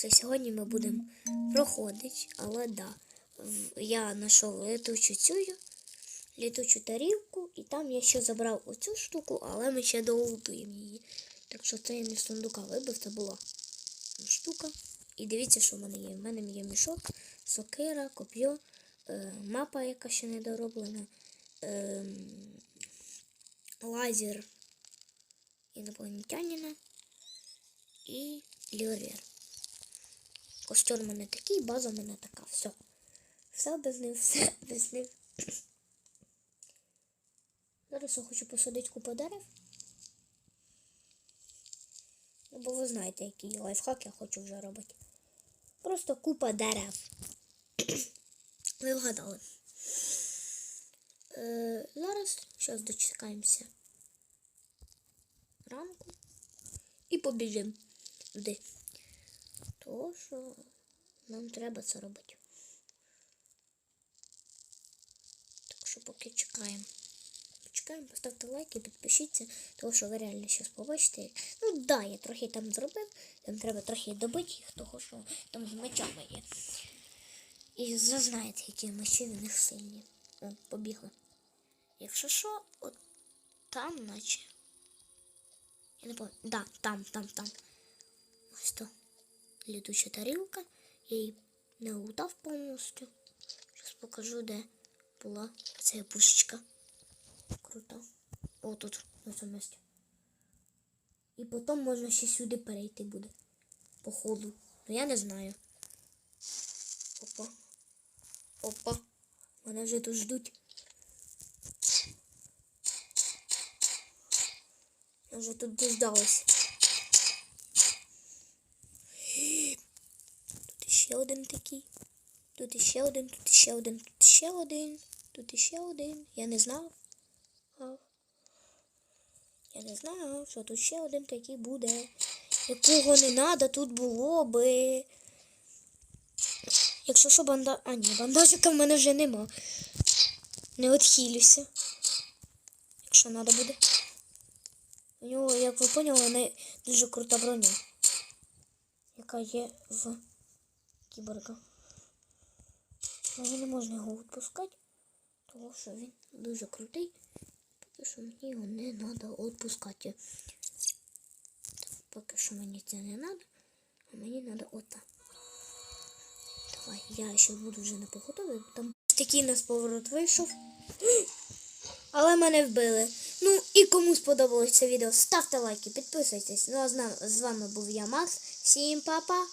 це сьогодні ми будемо проходити, але да. Я знайшов летучу цю літучу тарілку, і там я ще забрав оцю штуку, але ми ще доутуємо її. Так що це я не сундука вибив, це була штука. І дивіться, що в мене є. В мене є мішок, сокира, коп'є, е, мапа, яка ще не дороблена, е, лазер інопланетянина і ліорер. Костюм у мене такий, база в мене така. Все. Все без них, все без них. Зараз я хочу посадити купу дерев. Ну, бо ви знаєте, який лайфхак я хочу вже робити. Просто купа дерев. Ви вгадали. Е, зараз зараз дочекаємося ранку і побіжимо туди. Тому що нам треба це робити. Так що поки чекаємо. Почекаємо, поставте лайк і підпишіться, тому що ви реально щось побачите. Ну да, я трохи там зробив, там треба трохи добити їх, того що там з мечами є. І зазнаєте, які мечі в них сильні. О, побігли. Якщо що, от там наче. Я не пам'ятаю. Да, там, там, там. Ось то. Літуча тарілка. Я її не лутав повністю. Зараз покажу, де була ця пушечка. Круто. О, тут, на цьому місці. І потім можна ще сюди перейти буде. По ходу. Ну я не знаю. Опа. Опа. Мене вже тут ждуть. Я вже тут дождалась. Тут ще один такий. Тут іще один, тут іще один, тут іще один, тут іще один. Я не знав. Я не знаю, що тут ще один такий буде. Якого не треба тут було би. Якщо що банда... А ні, бандажика в мене вже нема. Не відхилюся. Якщо треба буде. У нього, як ви поняли, не дуже крута броня. Яка є в кіборга. Але не можна його відпускати, тому що він дуже крутий. Поки що мені його не треба відпускати. Поки що мені це не треба, а мені треба ота. Давай, я ще буду вже на поготові. Там такий нас поворот вийшов. Але мене вбили. Ну і кому сподобалось це відео, ставте лайки, підписуйтесь. Ну а з, вами був я, Макс. Всім па-па!